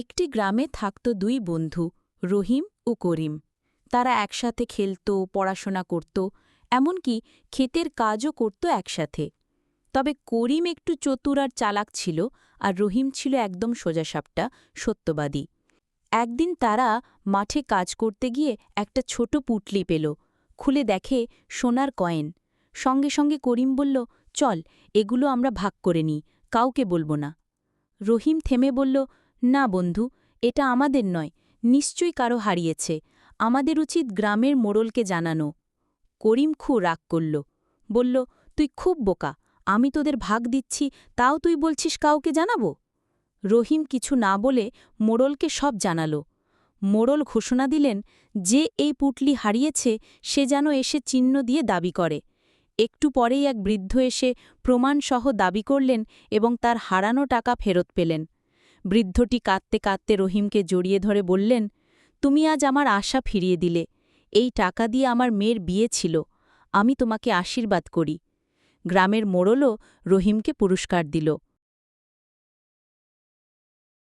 একটি গ্রামে থাকত দুই বন্ধু, রহিম ও করিম। তারা একসাথে খেলত, পড়াশোনা করত, এমনকি ক্ষেতের কাজও করত একসাথে। তবে করিম একটু চতুর আর চালাক ছিল আর রহিম ছিল একদম সোজাসাপটা, সত্যবাদী। একদিন তারা মাঠে কাজ করতে গিয়ে একটা ছোট পুটলি পেল। খুলে দেখে সোনার কয়েন। সঙ্গে সঙ্গে করিম বলল, চল, এগুলো আমরা ভাগ করে নিই, কাউকে বলব না। রহিম থেমে বলল না বন্ধু, এটা আমাদের নয়, নিশ্চয়ই কারও হারিয়েছে, আমাদের উচিত গ্রামের মোড়লকে জানানো। করিম খু রাগ করল, বলল, তুই খুব বোকা, আমি তোদের ভাগ দিচ্ছি, তাও তুই বলছিস কাউকে জানাব? রহিম কিছু না বলে মোড়লকে সব জানালো। মোড়ল ঘোষণা দিলেন, যে এই পুটলি হারিয়েছে, সে যেন এসে চিহ্ন দিয়ে দাবি করে। একটু পরেই এক বৃদ্ধ এসে প্রমাণসহ দাবি করলেন এবং তার হারানো টাকা ফেরত পেলেন। বৃদ্ধটি কাঁদতে কাঁদতে রহিমকে জড়িয়ে ধরে বললেন, তুমি আজ আমার আশা ফিরিয়ে দিলে। এই টাকা দিয়ে আমার মেয়ের বিয়ে ছিল। আমি তোমাকে আশীর্বাদ করি। গ্রামের মোড়লও রহিমকে পুরস্কার দিল।